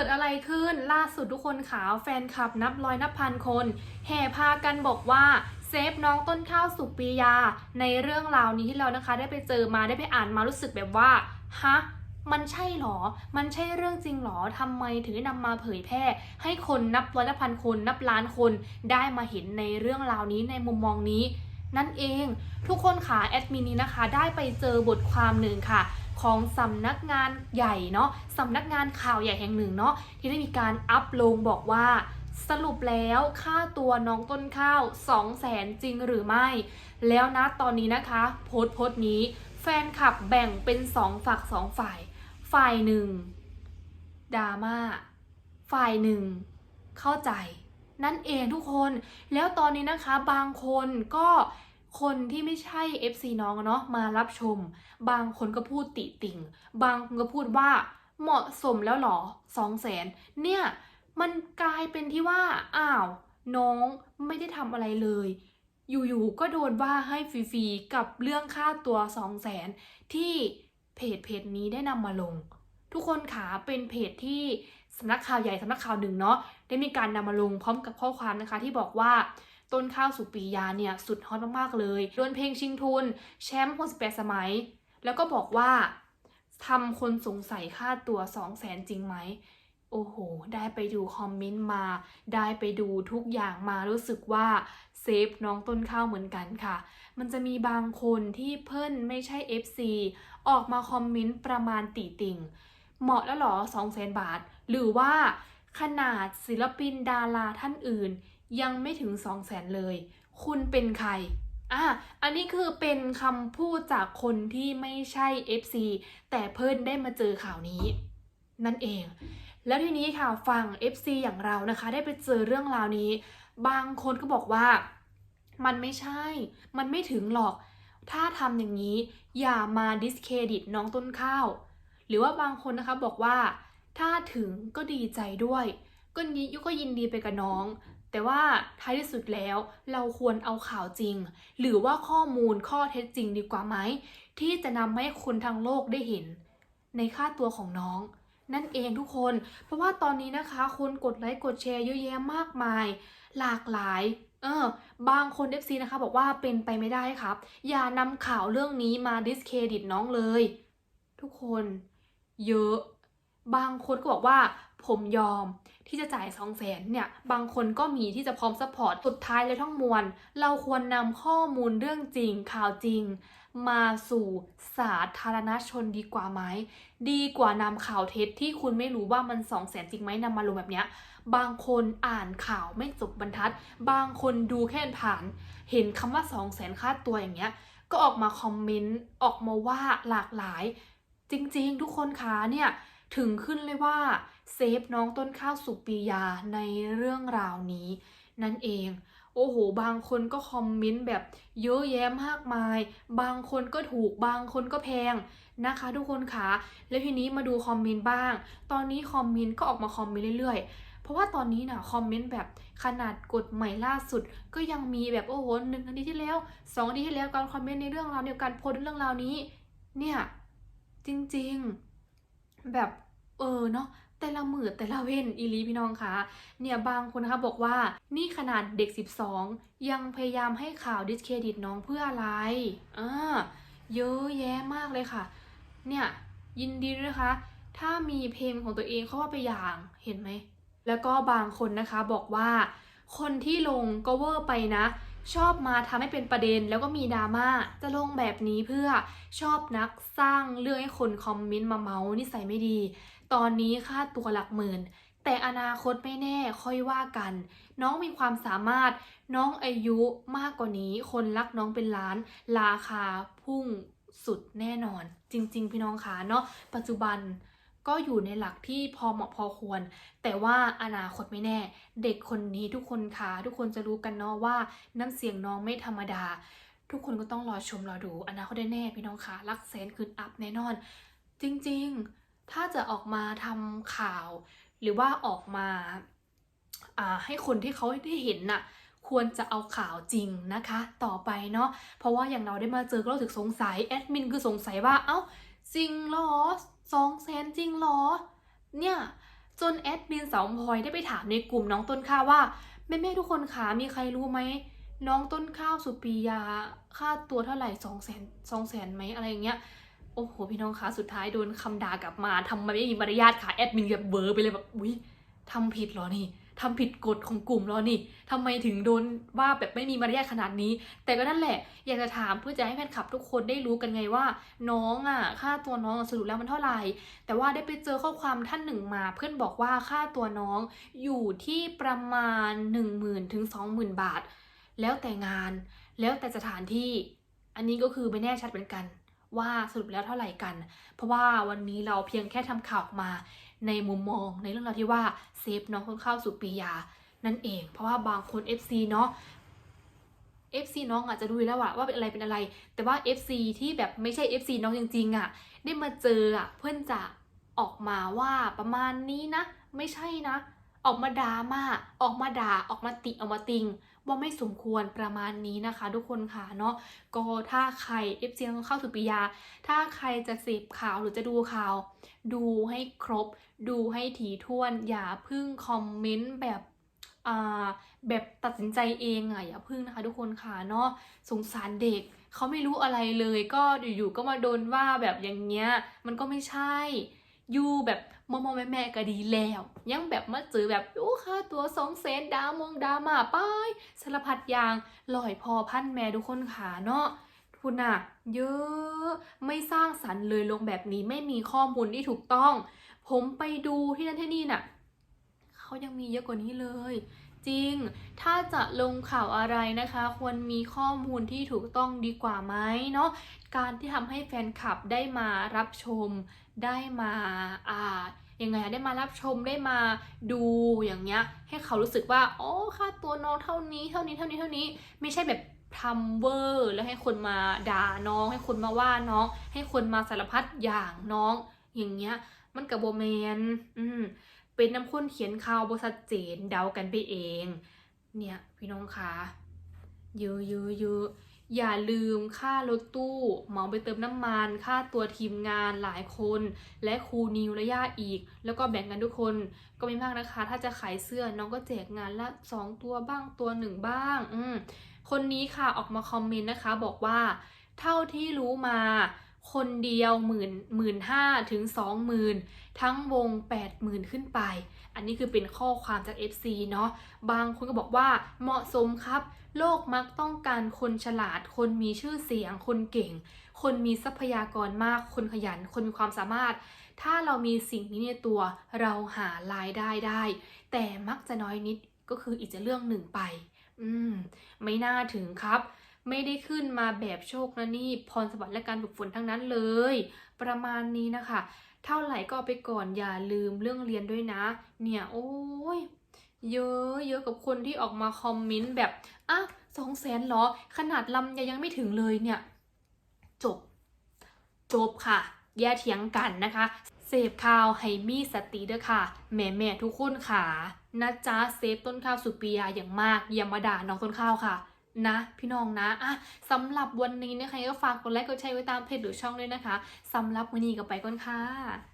กิดอะไรขึ้นล่าสุดทุกคนขาวแฟนคลับนับร้อยนับพันคนแห่พากันบอกว่าเซฟน้องต้นข้าวสุปียา ในเรื่องราวนี้ที่เรานะคะได้ไปเจอมาได้ไปอ่านมารู้สึกแบบว่าฮะมันใช่หรอ มันใช่เรื่องจริงหรอทำไมถึงได้นำมาเผยแพร่ ให้คนนับร้อยนับพันคนนับล้านคนได้มาเห็นในเรื่องราวนี้ในมุมมองนี้ นั่นเอง ทุกคนค่ะแอดมินนี้นะคะ ได้ไปเจอบทความหนึ่งค่ะ ของสำนักงานใหญ่เนาะสำนักงานข่าวใหญ่แห่งหนึ่งเนาะที่ได้มีการอัพลงบอกว่าสรุปแล้วค่าตัวน้องต้นข้าว2 0 0แสนจริงหรือไม่ แล้วนะตอนนี้นะคะ โพสต์โพสต์นี้ แฟนคลับแบ่งเป็น 2 ฝัก 2 ฝ่าย ฝ่ายหนึ่งดราม่าฝ่ายหนึ่งเข้าใจ นั่นเองทุกคน แล้วตอนนี้นะคะบางคนก็ คนที่ไม่ใช่ FC น้องเนาะมารับชม บางคนก็พูดติติ่ง บางคนก็พูดว่าเหมาะสมแล้วหรอสองแสนเนี่ยมันกลายเป็นที่ว่าอ้าว น้องไม่ได้ทำอะไรเลย อยู่ๆก็โดนว่าให้ฟรีๆกับเรื่องค่าตัว2 0 0แสนที่เพจเพจนี้ได้นำมาลง ทุกคนขาเป็นเพจที่สำนักข่าวใหญ่สำนักข่าวหนึ่งเนาะได้มีการนำมาลงพร้อมกับข้อความนะคะที่บอกว่า ต้นข้าวสุปียาเนี่ยสุดฮอตมากๆเลยโดนเพลงชิงทุน แชมป์68สมัย แล้วก็บอกว่าทำคนสงสัยค่าตัว 2 0 0แสนจริงไหม โอ้โห ได้ไปดูคอมเมนต์มา ได้ไปดูทุกอย่างมารู้สึกว่าเซฟน้องต้นข้าวเหมือนกันค่ะ มันจะมีบางคนที่เพิ่นไม่ใช่ FC ออกมาคอมเมนต์ประมาณติติ่ง เหมาะแล้วหรอ2 0 0 0 0 0บาท หรือว่าขนาดศิลปินดาราท่านอื่น ยังไม่ถึง2 0 0 0 0 0เลย คุณเป็นใครอะอันนี้คือเป็นคำพูดจากคนที่ไม่ใช่ FC แต่เพิ่นได้มาเจอข่าวนี้ นั่นเอง แล้วทีนี้ค่ะฝั่ง FC อย่างเรานะคะ ได้ไปเจอเรื่องราวนี้ บางคนก็บอกว่า มันไม่ใช่ มันไม่ถึงหรอก ถ้าทำอย่างนี้ อย่ามาดิสเครดิตน้องต้นข้าว หรือว่าบางคนนะคะบอกว่า ถ้าถึงก็ดีใจด้วย ก็ยิยุก็ยินดีไปกับน้อง แต่ว่าท้ายที่สุดแล้วเราควรเอาข่าวจริง หรือว่าข้อมูลข้อเท็จจริงดีกว่าไหม ที่จะนำให้คนทั้งโลกได้เห็น ในค่าตัวของน้อง นั่นเองทุกคน เพราะว่าตอนนี้นะคะคนกดไลค์กดแชร์เยอะแยะมากมาย หลากหลายเออบางคน FC นะคะบอกว่าเป็นไปไม่ได้ครับ อย่านำข่าวเรื่องนี้มาดิสเครดิตน้องเลย ทุกคน เยอะ บางคนก็บอกว่า ผมยอม ที่จะจ่าย2 0 0แสนเนี่ย บางคนก็มีที่จะพร้อมซัพพอร์ต สุดท้ายเลยทั้งมวล เราควรนำข้อมูลเรื่องจริงข่าวจริง มาสู่สาธารณชนดีกว่าไหม ดีกว่านำข่าวเท็จที่คุณไม่รู้ว่ามัน2 0 0แสนจริงไหมนำมาลงแบบเนี้ย บางคนอ่านข่าวไม่จบบรรทัด บางคนดูแค่ผ่าน เห็นคำว่า2 0 0แสนค่าตัวอย่างเงี้ย ก็ออกมาคอมเมนต์ ออกมาว่าหลากหลาย จริง ๆ ทุกคนคะเนี่ยถึงขึ้นเลยว่า เซฟน้องต้นข้าวสุปียาในเรื่องราวนี้ นั่นเอง โอ้โห บางคนก็คอมเมนต์แบบเยอะแยะมากมาย บางคนก็ถูก บางคนก็แพงนะคะ ทุกคนคะแล้วทีนี้มาดูคอมเมนต์บ้าง ตอนนี้คอมเมนต์ก็ออกมาคอมเมนต์เรื่อยๆ เพราะว่าตอนนี้นะคอมเมนต์แบบขนาดกฎใหม่ล่าสุด ก็ยังมีแบบโอ้โหหนึ่งอาทิตย์ที่แล้วสองอาทิตย์ที่แล้วการคอมเมนต์ในเรื่องราวเดียวกันโพสเรื่องราวนี้ เนี่ยจริงๆแบบเออเนาะ แต่ละมือแต่ละเว้นอีลีพี่น้องคะเนี่ยบางคนนะคะบอกว่านี่ขนาดเด็ก 12 ยังพยายามให้ข่าวดิสเครดิตน้องเพื่ออะไรอ่าเยอะแยะมากเลยค่ะ เนี่ยยินดีด้วยนะคะ ถ้ามีเพลงของตัวเองเขาว่าไปอย่างเห็นไหม แล้วก็บางคนนะคะบอกว่า คนที่ลงก็เวอร์ไปนะ ชอบมาทำให้เป็นประเด็นแล้วก็มีดราม่าจะลงแบบนี้เพื่อชอบนักสร้างเรื่องให้คนคอมเมนต์มาเมาส์นิสัยไม่ดี ตอนนี้ค่าตัวหลักหมื่น แต่อนาคตไม่แน่ค่อยว่ากัน น้องมีความสามารถ น้องอายุมากกว่านี้ คนรักน้องเป็นล้าน ราคาพุ่งสุดแน่นอน จริง ๆ พี่น้องคะเนาะปัจจุบันก็อยู่ในหลักที่พอเหมาะพอควร แต่ว่าอนาคตไม่แน่ เด็กคนนี้ทุกคนคะทุกคนจะรู้กันเนาะว่าน้ำเสียงน้องไม่ธรรมดา ทุกคนก็ต้องรอชมรอดู อนาคตแน่ๆพี่น้องคะรักแสนคืนอัพแน่นอน จริง ๆ ถ้าจะออกมาทำข่าว หรือว่าออกมาให้คนที่เขาได้เห็นน่ะควรจะเอาข่าวจริงนะคะ ต่อไปเนาะเพราะว่าอย่างเราได้มาเจอก็รู้สึกสงสัยแอดมินคือสงสัยว่าเอ้าจริงหรอสองแสนจริงหรอเนี่ยจนแอดมินสาวพลอยได้ไปถามในกลุ่มน้องต้นข้าวว่าแม่แม่ทุกคนคะมีใครรู้ไหมน้องต้นข้าวสุปียาค่าตัวเท่าไหร่สองแสนสองแสนไหมอะไรอย่างเงี้ย โอ้โหพี่น้องคะสุดท้ายโดนคำด่ากลับมาทำไมไม่มีมารยาทค่ะแอดมินแบบเบอร์ไปเลยแบบอุ้ยทำผิดเหรอนี่ทำผิดกฎของกลุ่มเหรอนี่ทำไมถึงโดนว่าแบบไม่มีมารยาทขนาดนี้ แต่ก็นั่นแหละ อยากจะถามเพื่อจะให้แฟนคลับทุกคนได้รู้กันไงว่า น้องอะค่าตัวน้องสรุปแล้วมันเท่าไหร่ แต่ว่าได้ไปเจอข้อความท่านหนึ่งมา เพื่อนบอกว่าค่าตัวน้องอยู่ที่ประมาณ 1 0,000ถึง20,000 บาท แล้วแต่งาน แล้วแต่สถานที่ อันนี้ก็คือไม่แน่ชัดเหมือนกัน ว่าสรุปแล้วเท่าไหร่กัน เพราะว่าวันนี้เราเพียงแค่ทำข่าวออกมาในมุมมองในเรื่องราวที่ว่าเซฟน้องคนเข้าสู่ปียานั่นเอง เพราะว่าบางคน FC เนาะ FC น้องอาจจะดูแล้วอะว่าเป็นอะไรเป็นอะไร แต่ว่า FC ที่แบบไม่ใช่ FC น้องจริงๆอะได้มาเจออะเพื่อนจะออกมาว่าประมาณนี้นะ ไม่ใช่นะ ออกมาด่ามาออกมาด่าออกมาติออกมาติง ว่าไม่สมควรประมาณนี้นะคะ ทุกคนค่ะเนาะก็ถ้าใคร FC น้องเข้าสู่ปียา ถ้าใครจะเสพข่าวหรือจะดูข่าว ดูให้ครบ ดูให้ถี่ถ้วน อย่าพึ่งคอมเมนต์แบบอ่าแบบตัดสินใจเองอะอย่าพึ่งนะคะ ทุกคนค่ะเนาะสงสารเด็กเขาไม่รู้อะไรเลย ก็อยู่ๆก็มาโดนว่าแบบอย่างเงี้ยมันก็ไม่ใช่ยูแบบ มอมอแม่แม่ก็ดีแล้ว ยังแบบมาเจอแบบโอ้ค่าตัวสองเซนดาวมงดามาป้ายสารพัดอย่างลอยพอพันแม่ทุกคนค่ะเนาะคุณอะเยอะไม่สร้างสรรค์เลยลงแบบนี้ไม่มีข้อมูลที่ถูกต้อง ผมไปดูที่นั่นที่นี่น่ะเขายังมีเยอะกว่านี้เลย จริง ถ้าจะลงข่าวอะไรนะคะ ควรมีข้อมูลที่ถูกต้องดีกว่าไหมเนาะ การที่ทำให้แฟนคลับได้มารับชม ได้มาอ่ายังไงอะได้มารับชมได้มาดูอย่างเงี้ย ให้เขารู้สึกว่าอ๋อค่าตัวน้องเท่านี้เท่านี้เท่านี้เท่านี้ ไม่ใช่แบบทำเวอร์ แล้วให้คนมาด่าน้อง ให้คนมาว่าน้อง ให้คนมาสารพัดอย่างน้อง อย่างเงี้ย มันกับโบแมน อืม เป็นน้ำข้นเขียนข่าวบชัดเจนเดากันไปเอง เนี่ยพี่น้องคะเยอะเยอะเยอะอย่าลืมค่ารถตู้เหมาไปเติมน้ำมัน ค่าตัวทีมงานหลายคน และครูนิวและย่าอีก แล้วก็แบ่งกันทุกคนก็ไม่มากนะคะ ถ้าจะขายเสื้อน้องก็แจกงานละสองตัวบ้างตัวหนึ่งบ้างอืคนนี้ค่ะออกมาคอมเมนต์นะคะ บอกว่า เท่าที่รู้มา คนเดียวหมื่นหมื่นห้าถึงสองหมื่นทั้งวงแปดหมื่นขึ้นไป อันนี้คือเป็นข้อความจาก FC เนาะบางคนก็บอกว่าเหมาะสมครับ โลกมักต้องการคนฉลาด คนมีชื่อเสียง คนเก่ง คนมีทรัพยากรมาก คนขยัน คนมีความสามารถ ถ้าเรามีสิ่งนี้ในตัวเราหารายได้ได้ แต่มักจะน้อยนิดก็คืออีกจะเรื่องหนึ่งไป อืม ไม่น่าถึงครับ ไม่ได้ขึ้นมาแบบโชคนะนี่พรสวรรค์และการฝึกฝนทั้งนั้นเลย ประมาณนี้นะคะ เท่าไหร่ก็ไปก่อนอย่าลืมเรื่องเรียนด้วยนะ เนี่ยโอ้ยเยอะเยอะกับคนที่ออกมาคอมเมนต์แบบอะสองแสนหรอ ขนาดลำยังยังไม่ถึงเลยเนี่ย จบ จบค่ะ แย่เถียงกันนะคะ เสพข่าวให้มีสติเด้อค่ะแม่แม่ทุกคนค่ะนะจ๊ะเซฟต้นข้าวสุปียาอย่างมากอย่ามาด่าน้องต้นข้าวค่ะ นะพี่น้องนะอะสำหรับวันนี้นะคะก็ฝากกดไลค์กดแชร์ไว้ตามเพจหรือช่องด้วยนะคะสำหรับวันนี้ก็ไปก่อนค่ะ